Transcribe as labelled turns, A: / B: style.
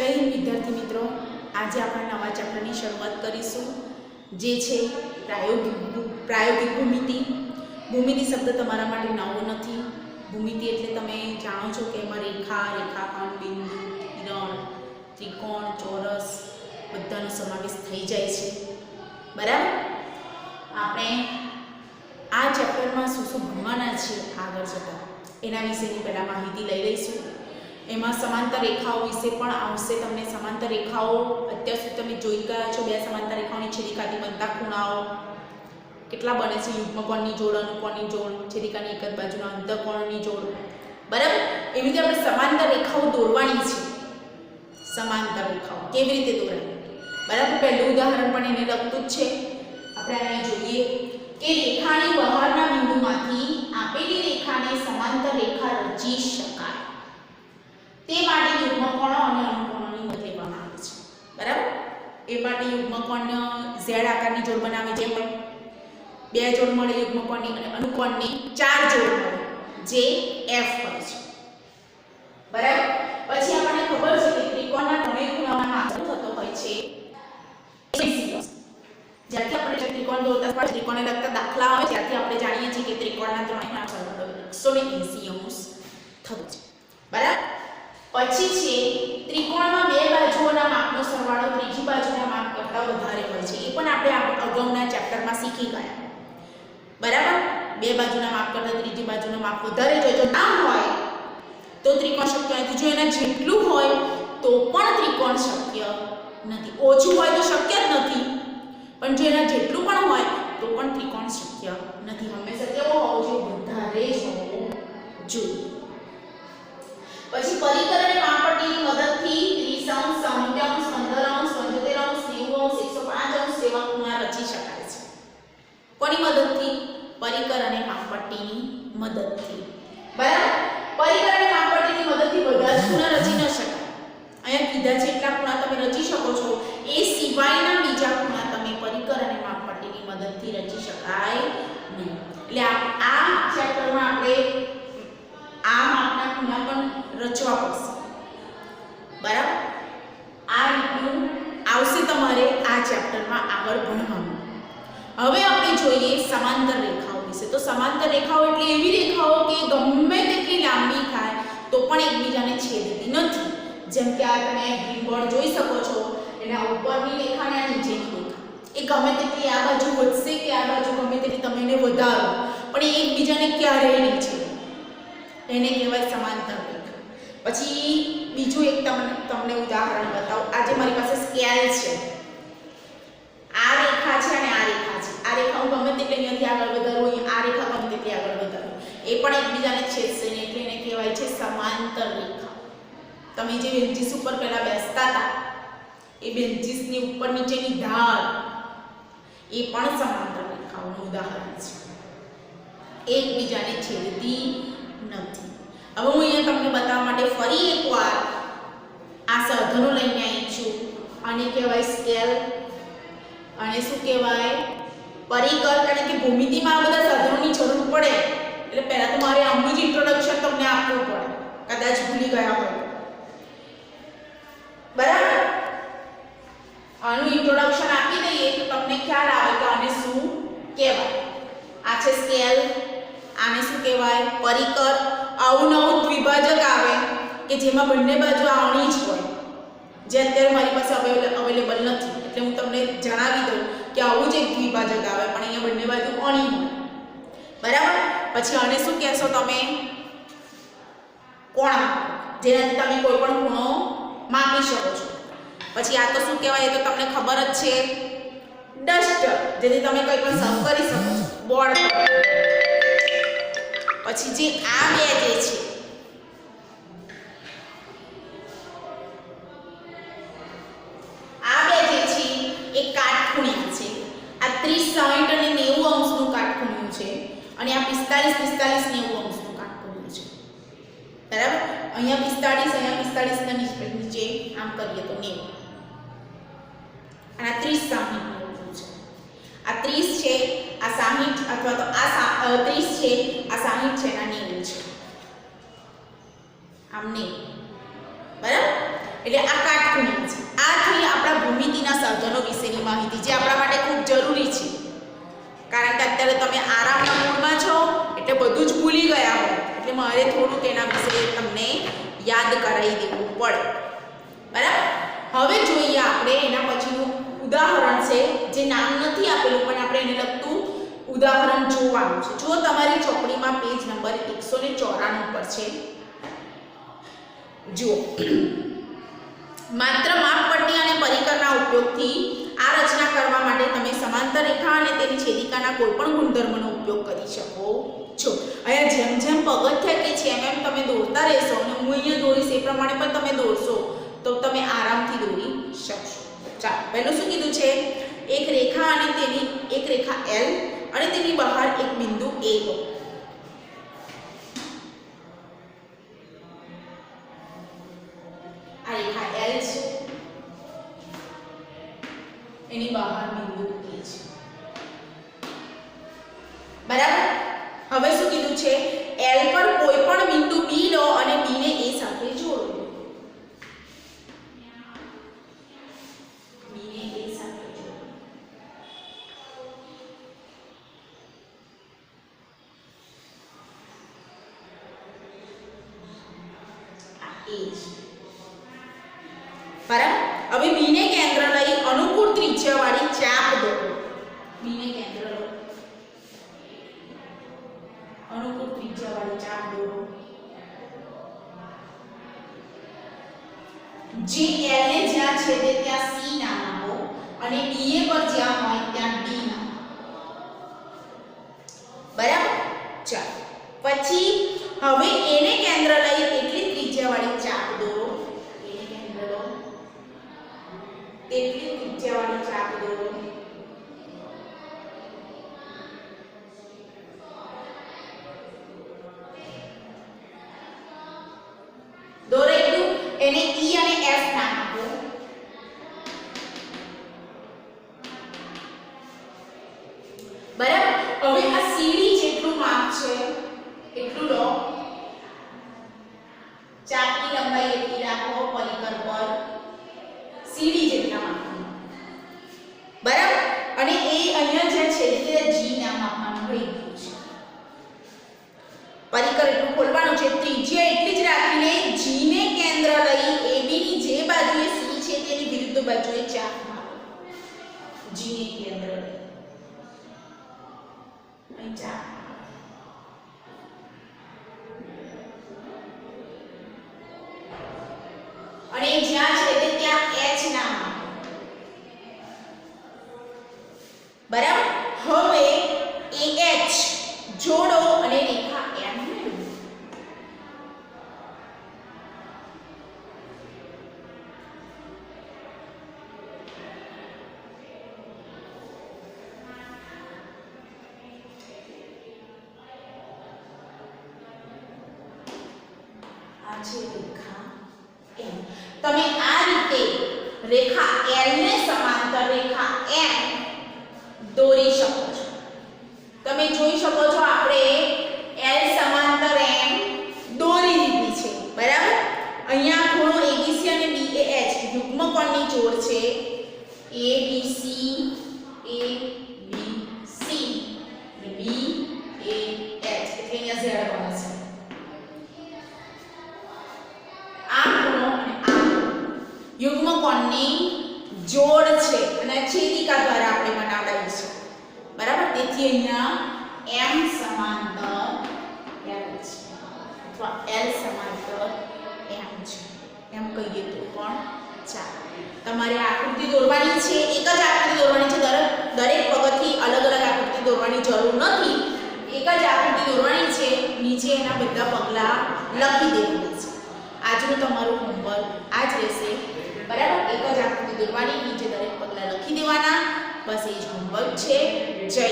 A: જય હિન્દ, વિદ્યાર્થી મિત્રો. આજે આપણે નવા ચેપ્ટરની શરૂઆત કરીશું, જે છે પ્રાયોગિક પ્રાયોગિક ભૂમિતિ. ભૂમિતિ શબ્દ તમારા માટે નવો નથી. ભૂમિતિ એટલે તમે જાણો છો કે એમાં રેખા, રેખાખંડ, બિંદુ, કિરણ, ત્રિકોણ, ચોરસ બધાનો સમાવેશ થઈ જાય છે. બરાબર? આપણે આ ચેપ્ટરમાં શું શું ભણવાના છીએ આગળ જતાં. એના વિશેની પહેલાં માહિતી લઈ લઈશું. એમાં સમાંતર રેખાઓ વિશે પણ આવશે. તમને સમાંતર રેખાઓ અત્યાર સુધી તમે જોઈ ગયા છો. બે સમાંતર રેખાઓની છેદિકાથી બનતા ખૂણાઓ. કેટલા બને છે? યુગ્મકોણની જોડ અનુકોણની જોડ છેદિકાની એક જ બાજુના અંતકોણની જોડ. બરાબર? એવી રીતે આપણે સમાંતર રેખાઓ દોરવાની છે. સમાંતર રેખાઓ. કેવી રીતે દોરાય? બરાબર? પહેલું ઉદાહરણ પણ એને લગતું જ છે. આપણે અહીંયા જોઈએ કે રેખાની બહારના બિંદુમાંથી આપેલી રેખાને સમાંતર રેખા રચી શકાય. તે માટે યુગ્મકોણો અને અનુકોણોની મદદ લેવામાં આવે છે. બરાબર? એ માટે યુગ્મકોણ ઝેડ આકારની જોડ બનાવે જે પણ બે જોડ મળે યુગ્મકોણની અને અનુકોણની ચાર જોડ મળે, જે એફ હોય છે. બરાબર? પછી આપણને ખબર છે કે ત્રિકોણના ત્રણેય ખૂણાઓના માપ થતો હોય છે. 80 જ્યારથી આપણે ત્રિકોણ દોરતા પણ ત્રિકોણને લગતા દાખલા આવે ત્યારથી આપણે જાણીએ છીએ કે ત્રિકોણના ત્રણેય ખૂણા સરવાળો 180 અંશ થતો છે. બરાબર? પછી છે, ત્રિકોણમાં બે બાજુઓના માપનો સરવાળો ત્રીજી બાજુના માપ કરતાં વધારે હોય છે. એ પણ આપણે અગાઉના ચેપ્ટરમાં શીખી ગયા. બરાબર? બે બાજુના માપ કરતાં ત્રીજી બાજુના માપ વધારે જોઈએ જો ના હોય, તો ત્રિકોણ શક્ય નથી જો એના જેટલું હોય, તો પણ ત્રિકોણ શક્ય નથી. ઓછું હોય તો શક્ય જ નથી. પણ જો એના જેટલું પણ હોય, તો પણ ત્રિકોણ શક્ય નથી. હંમેશા કેવો હોવો જોઈએ? વધારે જ હોવો જોઈએ. પછી પરિકર અને માપપટ્ટીની મદદથી 30 અંશ 60 અંશ 15 અંશ 75 અંશ 90 અંશ 105 અંશ જેવા ખૂણા રચી શકાય છે. કોની મદદથી? પરિકર અને માપપટ્ટીની મદદથી. બરાબર? પરિકર અને મદદથી બધા જ ખૂણા રચી ન શકાય. અહીંયા કીધા છે એટલા ખૂણા તમે રચી શકો છો, એ સિવાયના બીજા ખૂણા તમે પરિકર અને માપપટ્ટીની મદદથી રચી શકાય નહીં. એટલે આ ચેપ્ટરમાં આપણે રચવા બરાબર? આ રીતનું આવશે તમારે આ ચેપ્ટરમાં આગળ ભણવાનું. હવે આપણે જોઈએ સમાંતર રેખાઓ વિશે. તો સમાંતર રેખાઓ એટલે એવી રેખાઓ કે ગમે તેટલી લાંબી થાય તો પણ એકબીજાને છેદતી નથી. જેમ કે આ તમે ગ્રીન જોઈ શકો છો. એના ઉપરની રેખા અને આ નીચેની એ ગમે તેટલી આ બાજુ વધશે કે આ બાજુ ગમે તેટલી તમે એને વધારો. પણ એ એકબીજાને ક્યારેય નહીં છેદે. એને કહેવાય સમાંતર રેખા. પછી બીજું એક તમને તમને ઉદાહરણ બતાવું. આજે મારી પાસે સ્કેલ છે. આ રેખા છે અને આ રેખા છે. આ રેખા હું ગમે તેટલી અહીંયાથી આગળ વધારું આ રેખા ગમે તેટલી આગળ વધારું. એ પણ એકબીજાને છેદશે ને એટલે એને કહેવાય છે સમાંતર રેખા. તમે જે બેન્ચીસ ઉપર પહેલાં બેસતા હતા, એ બેન્ચીસની ઉપર નીચેની ધાર, એ પણ સમાંતર રેખાઓનું ઉદાહરણ છે. એકબીજાને છેદતી નથી. હવે હું અહીંયા તમને બતાવવા માટે ફરી એકવાર આ સાધનો લઈને આવી છું. આને કહેવાય સ્કેલ અને શું કહેવાય? પરિકર કારણ કે ભૂમિતિમાં આ બધા સાધનોની જરૂર પડે. એટલે પહેલાં તો મારે આમનું જ ઇન્ટ્રોડક્શન તમને આપવું પડે. કદાચ ભૂલી ગયા હોય. બરાબર? આનું ઇન્ટ્રોડક્શન આપી દઈએ તો તમને ખ્યાલ આવે કે આને શું કહેવાય. આ છે સ્કેલ આને શું કહેવાય? પરિકર આવું નવું દ્વિભાજક આવે કે જેમાં બંને બાજુ આવણી જ હોય. જે અત્યારે મારી પાસે અવેલેબલ નથી. એટલે હું તમને જણાવી દઉં કે આવું જ એક દ્વિભાજક આવે, પણ અહીંયા બંને બાજુ અણી હોય. બરાબર? પછી આને શું કહેશો તમે? કોણા જેનાથી તમે કોઈ પણ ખૂણો માપી શકો છો. પછી આ તો શું કહેવાય? એ તો તમને ખબર જ છે. ડસ્ટર. જેથી તમે કંઈ પણ સર્વ કરી શકો છો. બોર્ડ પછી જે આ બે જે છે. આ બે છે, એ કાટખૂણિયા છે. આ 30 60 અને 90 અંશનું કાટખૂણિયું છે અને આ 45 45 90 અંશનું કાટખૂણિયું છે. બરાબર? અહીંયા 45 અહીંયા 45 ના નીચે આમ કરીએ તો 90 અને આ 30 60 90 છે. આ 30 છે આ સાહીઠ અથવા તો આ ત્રીસ છે, આ સાહીઠ છે અને નેવું છે. આમ ને બરાબર? એટલે આ કાટખૂણી છે. આ થઈ આપણા ભૂમિતિના સાધનો વિશેની માહિતી જે આપણા માટે ખૂબ જરૂરી છે. કારણ કે અત્યારે તમે આરામના મૂડમાં છો, એટલે બધું જ ભૂલી ગયા હો એટલે મારે થોડું તેના વિશે તમને યાદ કરાવી દેવું પડે. બરાબર? હવે જોઈએ આપણે એના પછીનું ઉદાહરણ છે, જે નામ નથી આપેલું, પણ આપણે એને લગતું ઉદાહરણ જોવાનું છે. જો તમારી ચોપડીમાં પેજ નંબર એકસો ને ચોરાણું પર છે, જુઓ. માત્ર માપપટ્ટી અને પરિકરના ઉપયોગથી આ રચના કરવા માટે તમે સમાંતર રેખા અને તેની છેદિકાના કોઈપણ ગુણધર્મનો ઉપયોગ કરી શકો છો. અહીંયા જેમ જેમ પગથિયા કે છે એમ એમ તમે દોરતા રહેશો અને હું અહીંયા દોરીશ એ પ્રમાણે પણ તમે દોરશો, તો તમે આરામથી દોરી શકશો. ચાલો, પહેલું શું કીધું છે? એક રેખા અને તેની, એક રેખા એલ અને તેની બહાર એક બિંદુ એ લો એની બહાર બિંદુ એ છે. બરાબર? હવે શું કીધું છે? એલ પર કોઈ પણ બિંદુ બી લો અને બી ને એ સાથે જોડો બી ને એ સાથે જોડો આ એ છે બરાબર હવે બી ને કેન્દ્ર લઈ અનુકૂળ ત્રિજ્યાવાળી ચાપ દોરો બી ને કેન્દ્ર લો અનુકૂળ ત્રિજ્યાવાળી ચાપ દોરો જે L ને જ્યાં છેદે ત્યાં સી નામ આપો અને એ પર જ્યાં હોય ત્યાં ડી નામ. બરાબર ચાલો પછી હવે એટલું ખોલવાનું છે ત્રિજ્યા એટલી જ રાખીને ને કેન્દ્ર લઈ AB ની જે બાજુએ C છે તેની વિરુદ્ધ બાજુએ ચાપ મારો. જીને કેન્દ્ર લઈ. આ રેખા એમ. તમે આ રીતે રેખા L ને સમાંતર રેખા M દોરી શકો છો. તમે જોઈ શકો છો આપણે L સમાંતર M દોરી લીધી છે. બરાબર? અહીંયા ખૂણો ABC અને BAH યુગ્મકોણની જોડ છે. 1 અહીંયા m સમાંતર એલ અથવા એલ સમાંતર એમ છે. એમ કહીએ તો પણ ચાલે. તમારે આકૃતિ દોરવાની છે, એક જ આકૃતિ દોરવાની છે. દરેક દરેક પગથી અલગ અલગ આકૃતિ દોરવાની જરૂર નથી. એક જ આકૃતિ દોરવાની છે, નીચે એના બધા પગલાં લખી દેવાના છે. આજનું તમારું હોમવર્ક આ જ રહેશે. બરાબર? એક જ આકૃતિ દોરવાની, નીચે દરેક પગલાં લખી દેવાના. બસ એ જ હોમવર્ક છે. જય